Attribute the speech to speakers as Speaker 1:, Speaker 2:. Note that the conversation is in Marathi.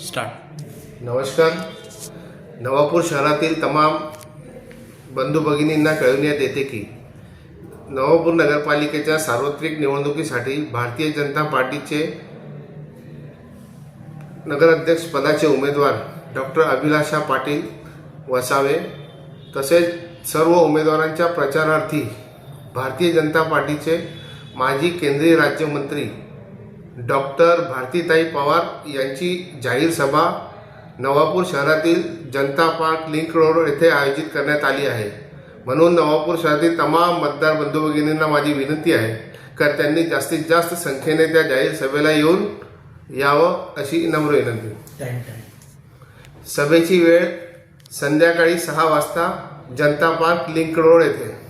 Speaker 1: नमस्कार. नवापूर शहरातील तमाम बंधू भगिनींना कळविण्यात येते की नवापूर नगरपालिकेच्या सार्वत्रिक निवडणुकीसाठी भारतीय जनता पार्टीचे नगराध्यक्ष पदाचे उमेदवार डॉक्टर अभिलाषा पाटील वसावे तसेच सर्व उमेदवारांच्या प्रचारार्थी भारतीय जनता पार्टीचे माजी केंद्रीय राज्यमंत्री डॉक्टर भारतीताई पवार यांची जाहीर सभा नवापूर शहरातील जनता पार्क लिंक रोड येथे आयोजित करण्यात आली आहे. म्हणून नवापूर शहरातील तमाम मतदार बंधू भगिनींना माझी विनंती आहे का त्यांनी जास्तीत जास्त संख्येने त्या जाहीर सभेला येऊन यावं अशी नम्र विनंती. सभेची वेळ संध्याकाळी सहा वाजता जनता पार्क लिंक रोड येथे.